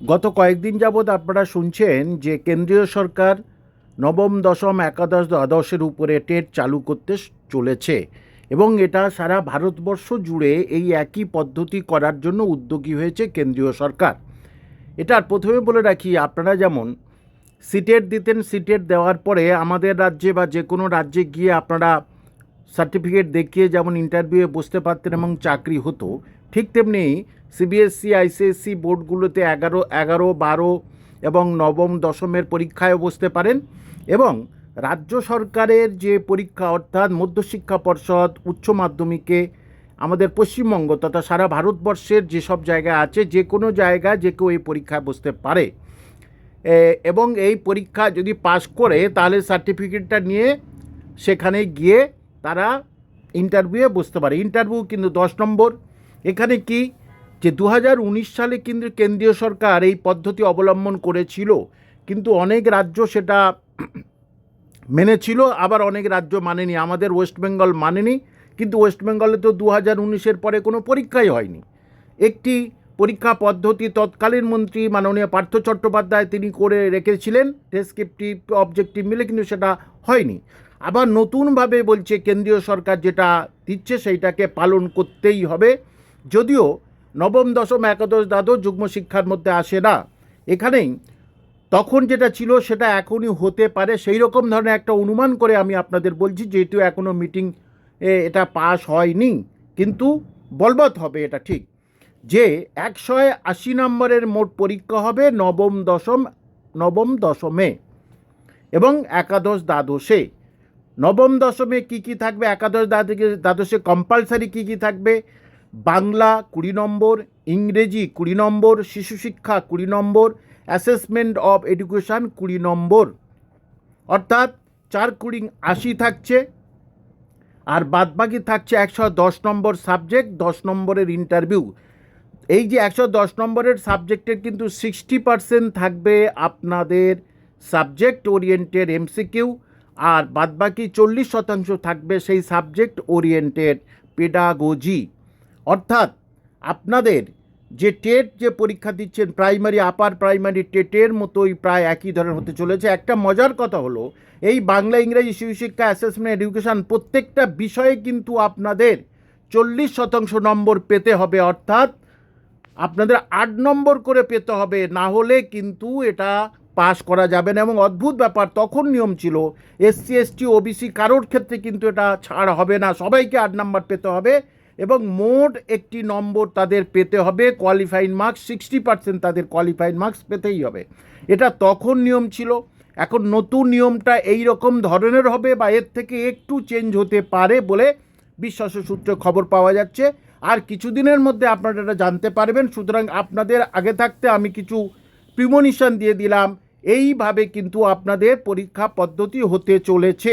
গত কয়েকদিন যাবৎ আপনারা শুনছেন যে কেন্দ্রীয় সরকার নবম, দশম, একাদশ, দ্বাদশের উপরে টেট চালু করতে চলেছে এবং এটা সারা ভারতবর্ষ জুড়ে এই একই পদ্ধতি করার জন্য উদ্যোগী হয়েছে কেন্দ্রীয় সরকার। এটার প্রথমে বলে রাখি, আপনারা যেমন সিটেট দিতেন, সিটেট দেওয়ার পরে আমাদের রাজ্যে বা যে কোনো রাজ্যে গিয়ে আপনারা সার্টিফিকেট দেখিয়ে যেমন ইন্টারভিউয়ে বসতে পারতেন এবং চাকরি হতো ঠিক তেমনি সিবিএসসি আইসিএসসি বোর্ডগুলোতে এগারো এগারো, বারো এবং নবম, দশমের পরীক্ষায় বসতে পারেন এবং রাজ্য সরকারের যে পরীক্ষা, অর্থাৎ মধ্যশিক্ষা পর্ষদ, উচ্চ মাধ্যমিকে, আমাদের পশ্চিমবঙ্গ তথা সারা ভারতবর্ষের যেসব জায়গা আছে, যে কোনো জায়গায় যে কেউ এই পরীক্ষায় বসতে পারে। এবং এই পরীক্ষা যদি পাশ করে, তাহলে সার্টিফিকেটটা নিয়ে সেখানে গিয়ে তারা ইন্টারভিউয়ে বসতে পারে। ইন্টারভিউ কিন্তু দশ নম্বর। এখানে কি? যে দু হাজার উনিশ সালে কিন্তু কেন্দ্রীয় সরকার এই পদ্ধতি অবলম্বন করেছিল, কিন্তু অনেক রাজ্য সেটা মেনেছিল, আবার অনেক রাজ্য মানেনি। আমাদের ওয়েস্ট বেঙ্গল মানেনি, কিন্তু ওয়েস্ট বেঙ্গলে তো দু হাজার উনিশের পরে কোনো পরীক্ষাই হয়নি। একটি পরীক্ষা পদ্ধতি তৎকালীন মন্ত্রী মাননীয় পার্থ চট্টোপাধ্যায় তিনি করে রেখেছিলেন ডেসক্রিপটিভ অবজেক্টিভ মিলে, কিন্তু সেটা হয়নি। আবার নতুনভাবে বলছে কেন্দ্রীয় সরকার যেটা দিচ্ছে, সেইটাকে পালন করতেই হবে। যদিও নবম, দশম, একাদশ দ্বাদশ যুগ্ম শিক্ষার মধ্যে আসে না। এখানেই তখন যেটা ছিল সেটা এখনই হতে পারে। সেই রকম ধরনের একটা অনুমান করে আমি আপনাদের বলছি, যেহেতু এখনও মিটিং এটা পাস হয়নি। কিন্তু বলবৎ হবে এটা ঠিক যে একশো আশি নম্বরের মোট পরীক্ষা হবে নবম, দশম, নবম, দশমে এবং একাদশ, দ্বাদশে। নবম, দশমে কি কি থাকবে? একাদশ, দ্বাদশে কম্পালসারি কি কি থাকবে? বাংলা কুড়ি নম্বর, ইংরেজি কুড়ি নম্বর, শিশু শিক্ষা কুড়ি নম্বর অ্যাসেসমেন্ট অফ এডুকেশান কুড়ি নম্বর। অর্থাৎ চার কুড়ি আশি থাকছে, আর বাদবাকি থাকছে একশো দশ নম্বর সাবজেক্ট দশ নম্বরের ইন্টারভিউ এই যে একশো দশ নম্বরের সাবজেক্টের কিন্তু সিক্সটি পার্সেন্ট থাকবে আপনাদের সাবজেক্ট ওরিয়েন্টেড এমসিকিউ আর বাদবাকি চল্লিশ শতাংশ থাকবে সেই সাবজেক্ট ওরিয়েন্টেড পেডাগোজি অর্থাৎ আপনাদের যে টেট যে পরীক্ষা দিচ্ছেন, প্রাইমারি, আপার প্রাইমারি টেটের মতোই প্রায় একই ধরনের হতে চলেছে। একটা মজার কথা হলো, এই বাংলা ইংরেজি শিশু শিক্ষা অ্যাসেসমেন্ট এডুকেশান প্রত্যেকটা বিষয়ে কিন্তু আপনাদের চল্লিশ শতাংশ নম্বর পেতে হবে। অর্থাৎ আপনাদের আট নম্বর করে পেতে হবে, না হলে কিন্তু এটা পাস করা যাবে না। এবং অদ্ভুত ব্যাপার, তখন নিয়ম ছিল, এসসি, এসটি, ওবিসি কারোর ক্ষেত্রে কিন্তু এটা ছাড় হবে না। সবাইকে আট নম্বর পেতে হবে। এবং মোট একটি নম্বর তাদের পেতে হবে কোয়ালিফাইড মার্কস সিক্সটি পার্সেন্ট তাদের কোয়ালিফাইড মার্কস পেতেই হবে। এটা তখন নিয়ম ছিল, এখন নতুন নিয়মটা এই রকম ধরনের হবে বা এর থেকে একটু চেঞ্জ হতে পারে বলে বিশ্বাস সূত্রে খবর পাওয়া যাচ্ছে। আর কিছুদিনের মধ্যে আপনারা এটা জানতে পারবেন, সুতরাং আপনাদের আগে থাকতে আমি কিছু প্রিমোনিশন দিয়ে দিলাম। এইভাবে কিন্তু আপনাদের পরীক্ষা পদ্ধতি হতে চলেছে।